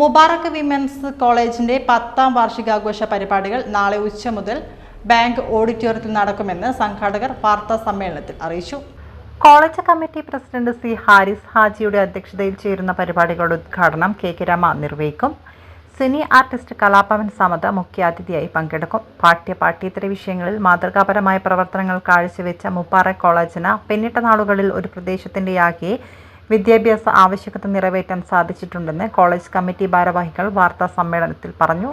മുബാറക്ക് women's കോളേജിന്റെ പത്താം വാർഷികാഘോഷ പരിപാടികൾ നാളെ ഉച്ച മുതൽ ബാങ്ക് ഓഡിറ്റോറിയത്തിൽ നടക്കുമെന്ന് സംഘാടകർ വാർത്താ സമ്മേളനത്തിൽ അറിയിച്ചു. College committee president C Haris ഹാജിയുടെ അധ്യക്ഷതയിൽ ചേരുന്ന പരിപാടികളുടെ ഉദ്ഘാടനം കെ കെ രമ നിർവഹിക്കും. സിനി ആർട്ടിസ്റ്റ് കലാഭവൻ സമത മുഖ്യാതിഥിയായി പങ്കെടുക്കും. പാഠ്യ പാഠ്യേതര വിഷയങ്ങളിൽ മാതൃകാപരമായ പ്രവർത്തനങ്ങൾ കാഴ്ചവെച്ച മുപ്പാറ കോളേജിന് പിന്നിട്ട നാളുകളിൽ ഒരു പ്രദേശത്തിന്റെയാകെ വിദ്യാഭ്യാസ ആവശ്യകത നിറവേറ്റാൻ സാധിച്ചിട്ടുണ്ടെന്ന് കോളേജ് കമ്മിറ്റി ഭാരവാഹികൾ വാർത്താ സമ്മേളനത്തിൽ പറഞ്ഞു.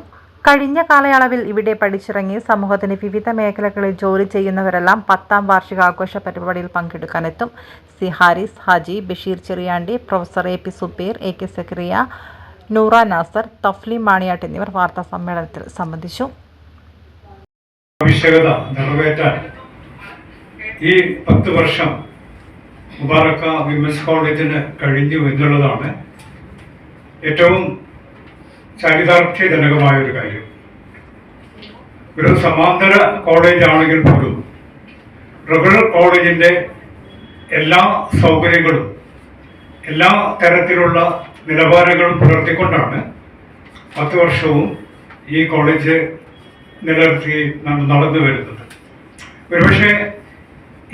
കഴിഞ്ഞ കാലയളവിൽ ഇവിടെ പഠിച്ചിറങ്ങി സമൂഹത്തിന് വിവിധ മേഖലകളിൽ ജോലി ചെയ്യുന്നവരെല്ലാം പത്താം വാർഷികാഘോഷ പരിപാടിയിൽ പങ്കെടുക്കാനെത്തും. C Haris Haji Basheer Cheriyandi professor A P Subeer A K Sakariya Noora Nasar Thafli Maniyat എന്നിവർ വാർത്താ സമ്മേളനത്തിൽ സംബന്ധിച്ചു. ആവശ്യകത നിറവേറ്റാൻ ഈ പത്ത് വർഷം മുബാറക്ക വിമൻസ് കോളേജിന് കഴിഞ്ഞു എന്നുള്ളതാണ് ഏറ്റവും ചരിതാർത്ഥ്യജനകമായ ഒരു കാര്യം. ഒരു സമാന്തര കോളേജ് ആണെങ്കിൽ പോലും റെഗുലർ കോളേജിന്റെ എല്ലാ സൗകര്യങ്ങളും എല്ലാ തരത്തിലുള്ള നിലവാരങ്ങളും പുലർത്തിക്കൊണ്ടാണ് പത്ത് വർഷവും ഈ കോളേജ് നിലനിർത്തി നടന്നു വരുന്നത് ഒരുപക്ഷെ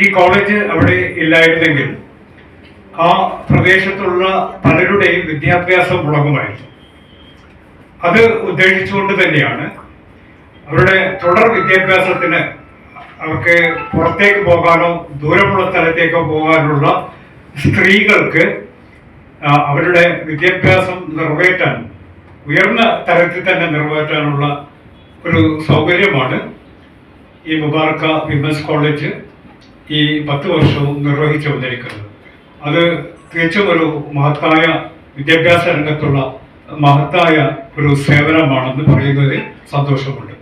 ഈ കോളേജ് അവിടെ ഇല്ലായിരുന്നെങ്കിൽ ആ പ്രദേശത്തുള്ള പലരുടെയും വിദ്യാഭ്യാസം മുടങ്ങുമായിരുന്നു. അത് ഉദ്ദേശിച്ചുകൊണ്ട് തന്നെയാണ് അവരുടെ തുടർ വിദ്യാഭ്യാസത്തിന് അവർക്ക് പുറത്തേക്ക് പോകാനോ ദൂരമുള്ള സ്ഥലത്തേക്കോ പോകാനുള്ള സ്ത്രീകൾക്ക് അവരുടെ വിദ്യാഭ്യാസം നിറവേറ്റാൻ ഉയർന്ന തരത്തിൽ തന്നെ നിറവേറ്റാനുള്ള ഒരു സൗകര്യമാണ് ഈ മുബാർക്ക വിമൻസ് കോളേജ്. ഈ പത്ത് വർഷവും നിർവഹിച്ചു വന്നിരിക്കുന്നത്. അത് തികച്ചും ഒരു മഹത്തായ വിദ്യാഭ്യാസ രംഗത്തുള്ള മഹത്തായ ഒരു സേവനമാണെന്ന് പറയുന്നതിൽ സന്തോഷമുണ്ട്.